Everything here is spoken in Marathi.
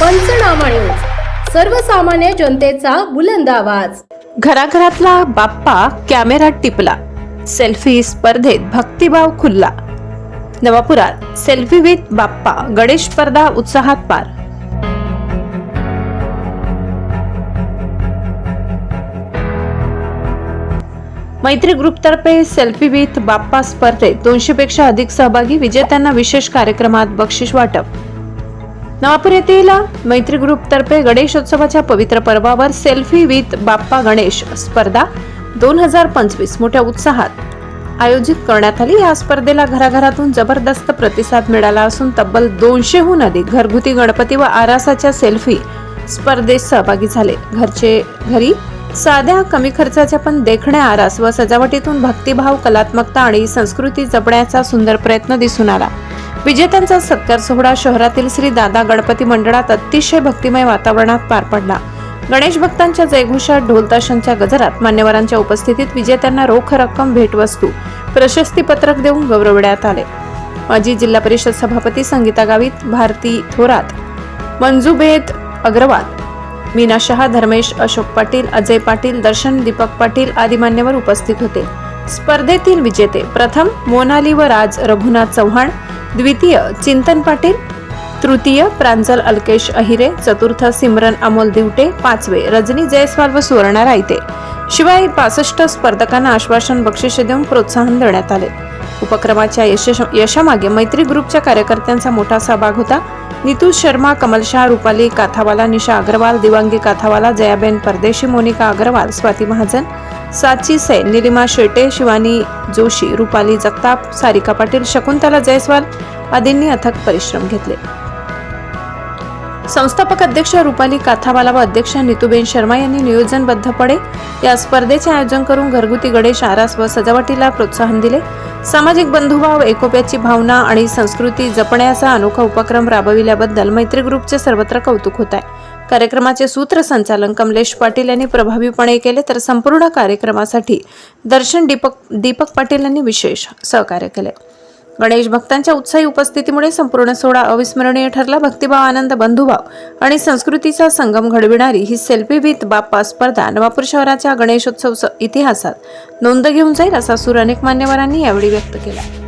पंचनामा न्यूज सर्वसामान्य जनतेचा बुलंद आवाज. घराघरातला बाप्पा कॅमेरात टिपला. सेल्फी स्पर्धेत भक्तिभाव खुल्ला. नवापुरात सेल्फी विथ बाप्पा गणेश स्पर्धा उत्साहात पार. मैत्री ग्रुपतर्फे सेल्फी विथ बाप्पा स्पर्धेत दोनशे पेक्षा अधिक सहभागी विजेत्यांना विशेष कार्यक्रमात बक्षीस वाटप. नवापूर येथील मैत्री ग्रुपतर्फे गणेशोत्सवाच्या पवित्र पर्वावर सेल्फी विथ बाप्पा गणेश स्पर्धा दोन हजार पंचवीस मोठ्या उत्साहात आयोजित करण्यात आली. या स्पर्धेला घराघरातून जबरदस्त प्रतिसाद मिळाला असून तब्बल दोनशेहून अधिक घरगुती गणपती व आरासाच्या सेल्फी स्पर्धेत सहभागी झाले. घरचे घरी साध्या कमी खर्चाच्या पण देखण्या आरास व सजावटीतून भक्तिभाव कलात्मकता आणि संस्कृती जपण्याचा सुंदर प्रयत्न दिसून आला. विजेत्यांचा सत्कार सोहळा शहरातील श्री दादा गणपती मंडळात अतिशय भक्तिमय वातावरणात पार पडला. गणेश भक्तांच्या जयघोषात ढोलताशांच्या गजरात मान्यवरांच्या उपस्थितीत विजेत्यांना रोख रक्कम भेटवस्तू प्रशस्ती पत्रक देऊन गौरवण्यात आले. माजी जिल्हा परिषद सभापती संगीता गावित भारती थोरात मंजुबेद अग्रवाल मीना शहा धर्मेश अशोक पाटील अजय पाटील दर्शन दीपक पाटील आदी मान्यवर उपस्थित होते. स्पर्धेतील विजेते प्रथम मोनाली व राज रघुनाथ चव्हाण द्वितीय चिंतन पाटील. तृतीय प्रांजल अल्केश अहिरे. चतुर्थ सिमरन अमोल दिवटे. पाचवे रजनी जयस्वाल व सुवर्णा रायते. शिवाय पासष्ट स्पर्धकांना आश्वासन बक्षिसे देऊन प्रोत्साहन देण्यात आले. उपक्रमाच्या यशश यशामागे मैत्री ग्रुपच्या कार्यकर्त्यांचा मोठा सहभाग होता. नितू शर्मा कमलशाह रुपाली काथावाला निशा अग्रवाल दिवांगी काथावाला जयाबेन परदेशी मोनिका अग्रवाल स्वाती महाजन साची सेन निलिमा शेटे शिवानी जोशी रुपाली जगताप सारिका पाटील शकुंतला जयस्वाल आदींनी अथक परिश्रम घेतले. संस्थापक अध्यक्ष रुपाली काथावाला व अध्यक्ष नितुबेन शर्मा यांनी नियोजनबद्धपणे या स्पर्धेचे आयोजन करून घरगुती गणेश आरास व सजावटीला प्रोत्साहन दिले. सामाजिक बंधुभाव एकोप्याची भावना आणि संस्कृती जपण्याचा अनोखा उपक्रम राबविल्याबद्दल मैत्री ग्रुपचे सर्वत्र कौतुक होत आहे. कार्यक्रमाचे सूत्रसंचालन कमलेश पाटील यांनी प्रभावीपणे केले तर संपूर्ण कार्यक्रमासाठी दर्शन दीपक दीपक पाटील यांनी विशेष सहकार्य केले. गणेश भक्तांच्या उत्साही उपस्थितीमुळे संपूर्ण सोहळा अविस्मरणीय ठरला. भक्तिभाव आनंद बंधुभाव आणि संस्कृतीचा संगम घडविणारी ही सेल्फी विथ बाप्पा स्पर्धा नवापूर शहराच्या गणेशोत्सव इतिहासात नोंद घेऊन जाईल असा सूर अनेक मान्यवरांनी यावेळी व्यक्त केला.